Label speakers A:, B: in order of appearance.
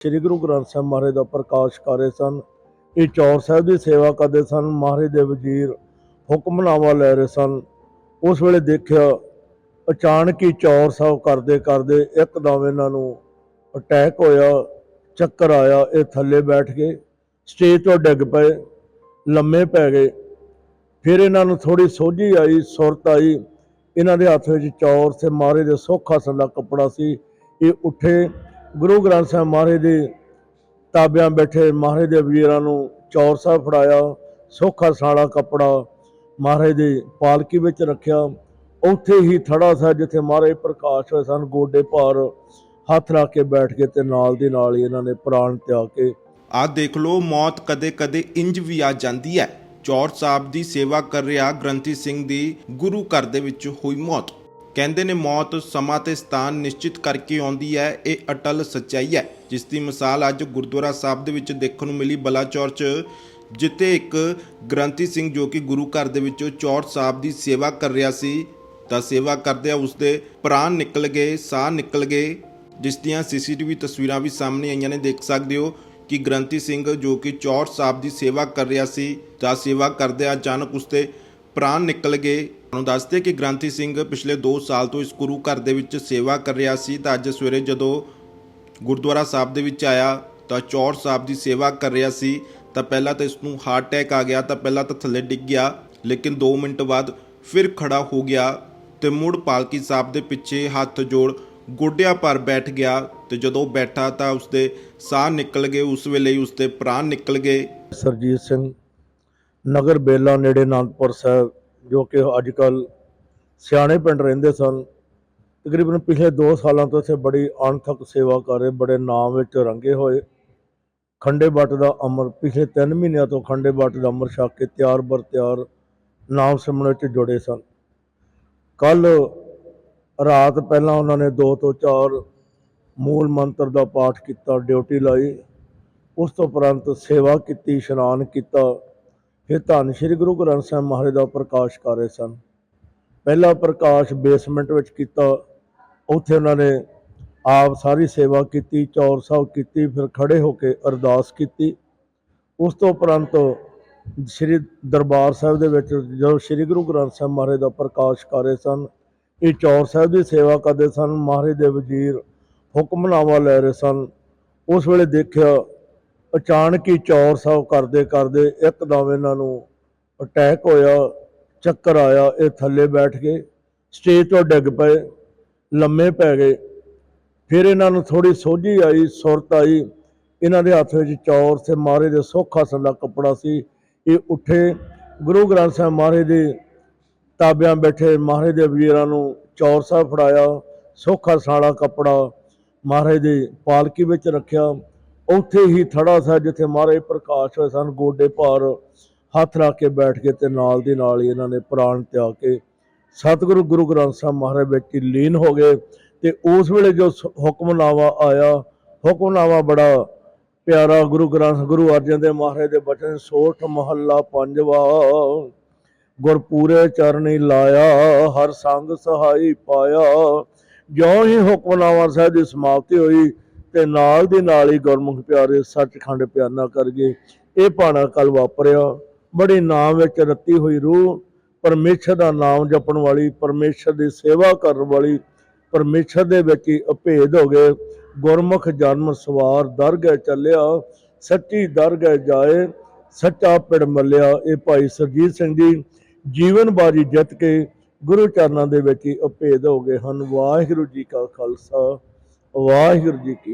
A: ਸ੍ਰੀ ਗੁਰੂ ਗ੍ਰੰਥ ਸਾਹਿਬ ਮਹਾਰਾਜ ਦਾ ਪ੍ਰਕਾਸ਼ ਕਰ ਰਹੇ ਸਨ। ਇਹ ਚੌਰ ਸਾਹਿਬ ਦੀ ਸੇਵਾ ਕਰਦੇ ਸਨ, ਮਹਾਰਾਜ ਦੇ ਵਜ਼ੀਰ ਹੁਕਮਨਾਮਾ ਲੈ ਰਹੇ ਸਨ। ਉਸ ਵੇਲੇ ਦੇਖਿਆ ਅਚਾਨਕ ਹੀ ਚੌਰ ਸਾਹਿਬ ਕਰਦੇ ਕਰਦੇ ਇੱਕਦਮ ਇਹਨਾਂ ਨੂੰ ਅਟੈਕ ਹੋਇਆ, ਚੱਕਰ ਆਇਆ, ਇਹ ਥੱਲੇ ਬੈਠ ਕੇ ਸਟੇਜ ਤੋਂ ਡਿੱਗ ਪਏ, ਲੰਮੇ ਪੈ ਗਏ। ਫਿਰ ਇਹਨਾਂ ਨੂੰ ਥੋੜੀ ਸੋਝੀ ਆਈ, ਸੁਰਤ ਆਈ। ਇਹਨਾਂ ਦੇ ਹੱਥ ਵਿੱਚ ਚੌਰ ਤੇ ਮਹਾਰਾਜ ਦੇ ਸੋਖਾ ਸੰਦਾ ਕੱਪੜਾ ਸੀ। ਇਹ ਉੱਠੇ ਗੁਰੂ ਗ੍ਰੰਥ ਸਾਹਿਬ ਮਹਾਰਾਜ ਦੇ ਤਾਬਿਆਂ ਬੈਠੇ ਮਹਾਰਾਜ ਦੇ ਵੀਰਾਂ ਨੂੰ ਚੌਰ ਸਾਹਿਬ ਫੜਾਇਆ, ਸੋਖਾ ਸਾਲਾ ਕੱਪੜਾ ਮਹਾਰਾਜ ਦੇ ਪਾਲਕੀ ਵਿੱਚ ਰੱਖਿਆ। ਉੱਥੇ ਹੀ ਥੜਾ ਸਾਹਿਬ ਜਿੱਥੇ ਮਹਾਰਾਜ ਪ੍ਰਕਾਸ਼ ਹੋਏ ਸਨ, ਗੋਡੇ ਭਾਰ ਹੱਥ ਰੱਖ ਕੇ ਬੈਠ ਕੇ ਤੇ ਨਾਲ ਦੀ ਨਾਲ ਹੀ ਇਹਨਾਂ ਨੇ ਪ੍ਰਾਣ ਤਿਆਗ ਕੇ
B: ਆਹ ਦੇਖ ਲਓ, ਮੌਤ ਕਦੇ-ਕਦੇ ਇੰਜ ਵੀ ਆ ਜਾਂਦੀ ਹੈ। ਚੌਰ ਸਾਹਿਬ ਦੀ ਸੇਵਾ ਕਰ ਰਿਹਾ ਗ੍ਰੰਥੀ ਸਿੰਘ ਦੀ ਗੁਰੂ ਘਰ ਦੇ ਵਿੱਚ ਹੋਈ ਮੌਤ। ਕਹਿੰਦੇ ਨੇ ਮੌਤ ਸਮਾਂ ਤੇ ਸਥਾਨ ਨਿਸ਼ਚਿਤ ਕਰਕੇ ਆਉਂਦੀ ਹੈ, ਇਹ ਅਟਲ ਸੱਚਾਈ ਹੈ। ਜਿਸ ਦੀ ਮਿਸਾਲ ਅੱਜ ਗੁਰਦੁਆਰਾ ਸਾਹਿਬ ਦੇ ਵਿੱਚ ਦੇਖਣ ਨੂੰ ਮਿਲੀ। ਬਲਾਚੌਰ 'ਚ ਜਿੱਥੇ ਇੱਕ ਗ੍ਰੰਥੀ ਸਿੰਘ ਜੋ ਕਿ ਗੁਰੂ ਘਰ ਦੇ ਵਿੱਚੋਂ ਚੌਰ ਸਾਹਿਬ ਦੀ ਸੇਵਾ ਕਰ ਰਿਹਾ ਸੀ, ਤਾਂ ਸੇਵਾ ਕਰਦਿਆਂ ਉਸਦੇ ਪ੍ਰਾਣ ਨਿਕਲ ਗਏ, ਸਾਹ ਨਿਕਲ ਗਏ। ਜਿਸ ਦੀਆਂ ਸੀਸੀਟੀਵੀ ਤਸਵੀਰਾਂ ਵੀ ਸਾਹਮਣੇ ਆਈਆਂ ਨੇ, ਦੇਖ ਸਕਦੇ ਹੋ ਕਿ ਗ੍ਰੰਥੀ ਸਿੰਘ ਜੋ ਕਿ ਚੌਰ ਸਾਹਿਬ ਦੀ ਸੇਵਾ ਕਰ ਰਿਹਾ ਸੀ, ਤਾਂ ਸੇਵਾ ਕਰਦਿਆਂ ਅਚਾਨਕ ਉਸਦੇ ਪ੍ਰਾਣ ਨਿਕਲ ਗਏ। ਤੁਹਾਨੂੰ ਦੱਸਦੇ ਕਿ ਗ੍ਰੰਥੀ ਸਿੰਘ ਪਿਛਲੇ 2 ਸਾਲ ਤੋਂ ਇਸ ਗੁਰੂ ਘਰ ਦੇ ਵਿੱਚ ਸੇਵਾ ਕਰ ਰਿਹਾ ਸੀ ਤਾਂ ਅੱਜ ਸਵੇਰੇ ਜਦੋਂ ਗੁਰਦੁਆਰਾ ਸਾਹਿਬ ਦੇ ਵਿੱਚ ਆਇਆ ਤਾਂ ਚੌਰ ਸਾਹਿਬ ਦੀ ਸੇਵਾ ਕਰ ਰਿਹਾ ਸੀ ਤਾਂ ਪਹਿਲਾਂ ਤਾਂ ਇਸ ਨੂੰ ਹਾਰਟ ਅਟੈਕ ਆ ਗਿਆ ਤਾਂ ਪਹਿਲਾਂ ਤਾਂ ਥੱਲੇ ਡਿੱਗ ਗਿਆ, ਲੇਕਿਨ 2 ਮਿੰਟ ਬਾਅਦ ਫਿਰ ਖੜਾ ਹੋ ਗਿਆ ਤੇ ਮੁੜ ਪਾਲਕੀ ਸਾਹਿਬ ਦੇ ਪਿੱਛੇ ਹੱਥ ਜੋੜ ਗੋਡਿਆਂ ਪਰ ਬੈਠ ਗਿਆ ਤੇ ਜਦੋਂ ਬੈਠਾ ਤਾਂ ਉਸਦੇ ਸਾਹ ਨਿਕਲ ਗਏ, ਉਸ ਵੇਲੇ ਉਸਦੇ ਪ੍ਰਾਣ ਨਿਕਲ ਗਏ।
A: ਸਰਜੀਤ ਸਿੰਘ ਨਗਰ ਬੇਲਾ ਨੇੜੇ ਅਨੰਦਪੁਰ ਸਾਹਿਬ ਜੋ ਕਿ ਅੱਜ ਕੱਲ ਸਿਆਣੇ ਪਿੰਡ ਰਹਿੰਦੇ ਸਨ। ਤਕਰੀਬਨ ਪਿਛਲੇ 2 ਸਾਲਾਂ ਤੋਂ ਇੱਥੇ ਬੜੀ ਅਣਥਕ ਸੇਵਾ ਕਰ ਰਹੇ, ਬੜੇ ਨਾਮ ਵਿੱਚ ਰੰਗੇ ਹੋਏ। ਖੰਡੇ ਬੱਟ ਦਾ ਅਮਰ ਪਿਛਲੇ 3 ਮਹੀਨਿਆਂ ਤੋਂ ਖੰਡੇ ਬੱਟ ਦਾ ਅਮਰ ਛਕ ਕੇ ਤਿਆਰ ਬਰ ਤਿਆਰ ਨਾਮ ਸਿਮਰਨ ਵਿੱਚ ਜੁੜੇ ਸਨ। ਕੱਲ ਰਾਤ ਪਹਿਲਾਂ ਉਹਨਾਂ ਨੇ 2 ਤੋਂ 4 ਮੂਲ ਮੰਤਰ ਦਾ ਪਾਠ ਕੀਤਾ, ਡਿਊਟੀ ਲਾਈ। ਉਸ ਤੋਂ ਉਪਰੰਤ ਸੇਵਾ ਕੀਤੀ, ਇਸ਼ਨਾਨ ਕੀਤਾ। ਇਹ ਧੰਨ ਸ਼੍ਰੀ ਗੁਰੂ ਗ੍ਰੰਥ ਸਾਹਿਬ ਮਹਾਰਾਜ ਦਾ ਪ੍ਰਕਾਸ਼ ਕਰ ਰਹੇ ਸਨ। ਪਹਿਲਾ ਪ੍ਰਕਾਸ਼ ਬੇਸਮੈਂਟ ਵਿੱਚ ਕੀਤਾ। ਉੱਥੇ ਉਹਨਾਂ ਨੇ ਆਪ ਸਾਰੀ ਸੇਵਾ ਕੀਤੀ, ਚੌਰ ਸਾਹਿਬ ਕੀਤੀ, ਫਿਰ ਖੜੇ ਹੋ ਕੇ ਅਰਦਾਸ ਕੀਤੀ। ਉਸ ਤੋਂ ਉਪਰੰਤ ਸ੍ਰੀ ਦਰਬਾਰ ਸਾਹਿਬ ਦੇ ਵਿੱਚ ਜਦੋਂ ਸ੍ਰੀ ਗੁਰੂ ਗ੍ਰੰਥ ਸਾਹਿਬ ਮਹਾਰਾਜ ਦਾ ਪ੍ਰਕਾਸ਼ ਕਰ ਰਹੇ ਸਨ, ਇਹ ਚੌਰ ਸਾਹਿਬ ਦੀ ਸੇਵਾ ਕਰਦੇ ਸਨ, ਮਹਾਰਾਜ ਦੇ ਵਜ਼ੀਰ ਹੁਕਮਨਾਮਾ ਲੈ ਰਹੇ ਸਨ। ਉਸ ਵੇਲੇ ਦੇਖਿਆ ਅਚਾਨਕ ਹੀ ਚੌਰ ਸਾਹਿਬ ਕਰਦੇ ਕਰਦੇ ਇੱਕਦਮ ਇਹਨਾਂ ਨੂੰ ਅਟੈਕ ਹੋਇਆ, ਚੱਕਰ ਆਇਆ, ਇਹ ਥੱਲੇ ਬੈਠ ਕੇ ਸਟੇਜ ਤੋਂ ਡਿੱਗ ਪਏ, ਲੰਮੇ ਪੈ ਗਏ। ਫਿਰ ਇਹਨਾਂ ਨੂੰ ਥੋੜੀ ਸੋਝੀ ਆਈ, ਸੁਰਤ ਆਈ। ਇਹਨਾਂ ਦੇ ਹੱਥ ਵਿੱਚ ਚੌਰ ਤੇ ਮਾਰੇ ਦੇ ਸੋਖਾ ਸੰਦਾ ਕੱਪੜਾ ਸੀ। ਇਹ ਉੱਠੇ, ਗੁਰੂ ਗ੍ਰੰਥ ਸਾਹਿਬ ਮਹਾਰਾਜ ਦੇ ਤਾਬਿਆਂ ਬੈਠੇ, ਮਹਾਰਾਜ ਦੇ ਵੀਰਾਂ ਨੂੰ ਚੌਰ ਸਾਹਿਬ ਫੜਾਇਆ, ਸੋਖਾ ਸਾਲਾ ਕੱਪੜਾ ਮਹਾਰਾਜ ਦੇ ਪਾਲਕੀ ਵਿੱਚ ਰੱਖਿਆ। ਉੱਥੇ ਹੀ ਥੜਾ ਸਾਹਿਬ ਜਿੱਥੇ ਮਹਾਰਾਜ ਪ੍ਰਕਾਸ਼ ਹੋਏ ਸਨ, ਗੋਡੇ ਭਾਰ ਹੱਥ ਰੱਖ ਕੇ ਬੈਠ ਕੇ ਤੇ ਨਾਲ ਦੀ ਨਾਲ ਹੀ ਇਹਨਾਂ ਨੇ ਪ੍ਰਾਣ ਤਿਆਗ ਕੇ ਸਤਿਗੁਰੂ ਗੁਰੂ ਗ੍ਰੰਥ ਸਾਹਿਬ ਮਹਾਰਾਜ ਵਿੱਚ ਹੀ ਲੀਨ ਹੋ ਗਏ ਤੇ ਉਸ ਵੇਲੇ ਜੋ ਹੁਕਮਨਾਮਾ ਆਇਆ, ਹੁਕਮਨਾਮਾ ਬੜਾ ਪਿਆਰਾ ਗੁਰੂ ਗ੍ਰੰਥ, ਗੁਰੂ ਅਰਜਨ ਦੇਵ ਮਹਾਰਾਜ ਦੇ ਬਚਨ, ਸੋਠ ਮਹੱਲਾ ਪੰਜਵਾ, ਗੁਰਪੂਰੇ ਚਰਨੀ ਲਾਇਆ, ਹਰ ਸੰਗ ਸਹਾਈ ਪਾਇਆ। ਜਿਉਂ ਹੀ ਹੁਕਮਨਾਮਾ ਸਾਹਿਬ ਦੀ ਸਮਾਪਤੀ ਹੋਈ ਤੇ ਨਾਲ ਦੀ ਨਾਲ ਹੀ ਗੁਰਮੁਖ ਪਿਆਰੇ ਸੱਚਖੰਡ ਪਿਆਨਾ ਕਰ ਗਏ। ਇਹ ਭਾਣਾ ਕੱਲ ਵਾਪਰਿਆ। ਬੜੀ ਨਾਮ ਵਿੱਚ ਰੱਤੀ ਹੋਈ ਰੂਹ। ਪਰਮੇਸ਼ਰ ਦਾ ਨਾਮ ਜਪਣ ਵਾਲੀ, ਪਰਮੇਸ਼ਰ ਦੀ ਸੇਵਾ ਕਰਨ ਵਾਲੀ, ਪਰਮੇਸ਼ਰ ਦੇ ਵਿੱਚ ਹੀ ਅਭੇਦ ਹੋ ਗਏ। ਗੁਰਮੁਖ ਜਨਮ ਸਵਾਰ ਦਰਗਹਿ ਚੱਲਿਆ। ਸੱਚੀ ਦਰਗਹਿ ਜਾਏ। ਸੱਚਾ ਪਿੜ ਮੱਲਿਆ। ਇਹ ਭਾਈ ਸਰਜੀਤ ਸਿੰਘ ਜੀ ਜੀਵਨ ਬਾਜੀ ਜਿੱਤ ਕੇ ਗੁਰੂ ਚਰਨਾਂ ਦੇ ਵਿੱਚ ਹੀ ਅਭੇਦ ਹੋ ਗਏ ਹਨ। ਵਾਹਿਗੁਰੂ ਜੀ ਕਾ ਖਾਲਸਾ। ਵਾਹਿਗੁਰੂ ਜੀ ਕੀ